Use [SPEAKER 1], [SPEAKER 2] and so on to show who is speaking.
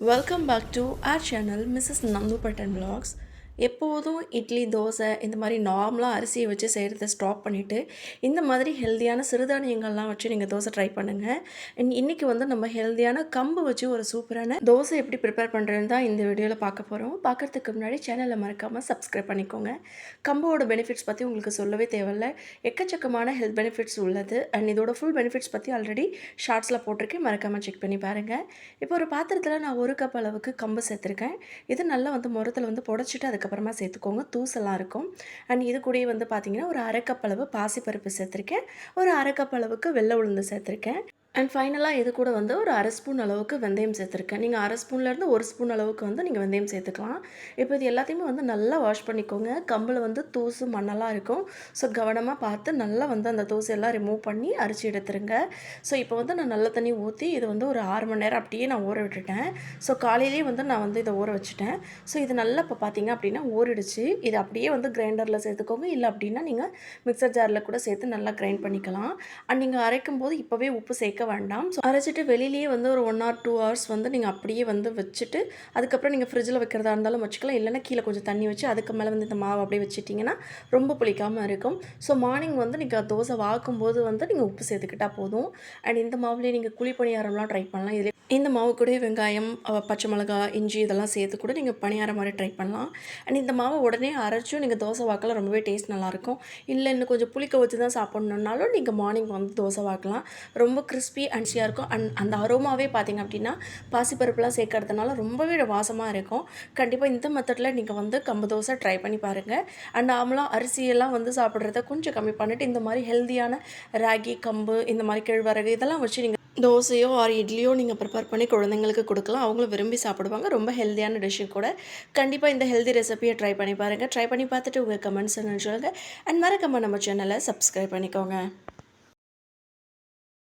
[SPEAKER 1] Welcome back to our channel Mrs. Nandu Patan Vlogs. எப்போதும் இட்லி தோசை இந்த மாதிரி நார்மலாக அரிசியை வச்சு செய்கிறத ஸ்டாப் பண்ணிவிட்டு இந்த மாதிரி ஹெல்த்தியான சிறுதானியங்கள்லாம் வச்சு நீங்கள் தோசை ட்ரை பண்ணுங்கள் இன்றைக்கி வந்து நம்ம ஹெல்த்தியான கம்பு வச்சு ஒரு சூப்பரான தோசை எப்படி ப்ரிப்பேர் பண்ணுறதுன்னு தான் இந்த வீடியோவில் பார்க்க போகிறோம் பார்க்குறதுக்கு முன்னாடி சேனலை மறக்காமல் சப்ஸ்கிரைப் பண்ணிக்கோங்க. கம்போட பெனிஃபிட்ஸ் பற்றி உங்களுக்கு சொல்லவே தேவையில்ல. எக்கச்சக்கமான ஹெல்த் பெனிஃபிட்ஸ் உள்ளது. அண்ட் இதோட ஃபுல் பெனிஃபிட்ஸ் பற்றி ஆல்ரெடி ஷார்ட்ஸில் போட்டிருக்கேன். மறக்காமல் செக் பண்ணி பாருங்கள் இப்போ ஒரு பாத்திரத்தில் நான் ஒரு கப் அளவுக்கு கம்பு சேர்த்துருக்கேன். இது நல்லா வந்து முரத்தில் வந்து புடச்சிட்டு அதுக்கு அதுக்கப்புறமா சேர்த்துக்கோங்க. தூசெல்லாம் இருக்கும். அண்ட் இது கூடயே வந்து பார்த்தீங்கன்னா ஒரு அரைக்கப்பளவு பாசிப்பருப்பு சேர்த்துருக்கேன். ஒரு அரைக்கப்பளவுக்கு வெள்ளை உளுந்து சேர்த்துருக்கேன். அண்ட் ஃபைனலாக இது கூட வந்து ஒரு அரை ஸ்பூன் அளவுக்கு வெந்தயம் சேர்த்துருக்கேன். நீங்கள் அரை ஸ்பூன்லேருந்து ஒரு ஸ்பூன் அளவுக்கு வந்து நீங்கள் வெந்தயம் சேர்த்துக்கலாம். இப்போ இது எல்லாத்தையுமே வந்து நல்லா வாஷ் பண்ணிக்கோங்க. கம்பில் வந்து தூசு மண்ணெல்லாம் இருக்கும். ஸோ கவனமாக பார்த்து நல்லா வந்து அந்த தூசையெல்லாம் ரிமூவ் பண்ணி அரிச்சு எடுத்துருங்க. ஸோ இப்போ வந்து நான் நல்ல தண்ணி ஊற்றி இது வந்து ஒரு ஆறு மணி நேரம் அப்படியே நான் ஊற விட்டுட்டேன். ஸோ காலையிலேயே வந்து நான் வந்து இதை ஊற வச்சுட்டேன். ஸோ இது நல்லா இப்போ பார்த்தீங்க அப்படின்னா ஊறிடுச்சு. இது அப்படியே வந்து கிரைண்டரில் சேர்த்துக்கோங்க. இல்லை அப்படின்னா நீங்கள் மிக்சர் ஜாரில் கூட சேர்த்து நல்லா கிரைண்ட் பண்ணிக்கலாம். அண்ட் நீங்கள் அரைக்கும் போது இப்போவே உப்பு சேர்க்க வேண்டாம். ஸோ அரைச்சிட்டு வெளியிலேயே வந்து ஒரு ஒன் ஆர் டூ ஹவர்ஸ் வந்து நீங்கள் அப்படியே வந்து வச்சுட்டு அதுக்கப்புறம் நீங்கள் ஃப்ரிட்ஜில் வைக்கிறதா இருந்தாலும் வச்சுக்கலாம். இல்லைன்னா கீழே கொஞ்சம் தண்ணி வச்சு அதுக்கு மேலே வந்து இந்த மாவு அப்படியே வச்சுட்டிங்கன்னா ரொம்ப புளிக்காமல் இருக்கும். ஸோ மார்னிங் வந்து நீங்கள் தோசை வாக்கும்போது வந்து நீங்கள் உப்பு சேர்த்துக்கிட்டால் போதும். அண்ட் இந்த மாவுலேயே நீங்கள் குழி பணியாரம்லாம் ட்ரை பண்ணலாம். இதில் இந்த மாவு கூட வெங்காயம் பச்சை மிளகா இஞ்சி இதெல்லாம் சேர்த்து கூட நீங்கள் பணியாரம் மாதிரி ட்ரை பண்ணலாம். அண்ட் இந்த மாவை உடனே அரைச்சும் நீங்கள் தோசை வாக்கலாம் ரொம்பவே டேஸ்ட் நல்லாயிருக்கும் இல்லை இன்னும் கொஞ்சம் புளிக்க வச்சு தான் சாப்பிட்ணுன்னாலும் நீங்கள் மார்னிங் வந்து தோசை வாக்கலாம். ரொம்ப கிறிஸ்பி அன்சியாக இருக்கும். அண்ட் அந்த அரோமாவே பார்த்தீங்க அப்படின்னா பாசிப்பருப்புலாம் சேர்க்கறதுனால ரொம்பவே வாசமாக இருக்கும். கண்டிப்பாக இந்த மெத்தடில் நீங்கள் வந்து கம்பு தோசை ட்ரை பண்ணி பாருங்கள் அண்ட் நாமளும் அரிசியெல்லாம் வந்து சாப்பிட்றத கொஞ்சம் கம்மி பண்ணிவிட்டு இந்த மாதிரி ஹெல்த்தியான ராகி கம்பு இந்த மாதிரி கேழ்வரகு இதெல்லாம் வச்சு நீங்கள் தோசையோ ஆர் இட்லியோ நீங்கள் ப்ரிப்பேர் பண்ணி குழந்தைங்களுக்கு கொடுக்கலாம். அவங்களும் விரும்பி சாப்பிடுவாங்க. ரொம்ப ஹெல்த்தியான டிஷ்ஷு கூட. கண்டிப்பாக இந்த ஹெல்தி ரெசிபியை ட்ரை பண்ணி பாருங்கள் ட்ரை பண்ணி பார்த்துட்டு உங்கள் கமெண்ட்ஸ் சொல்லுங்கள் அண்ட் மறக்காமல் நம்ம சேனலை சப்ஸ்கிரைப் பண்ணிக்கோங்க.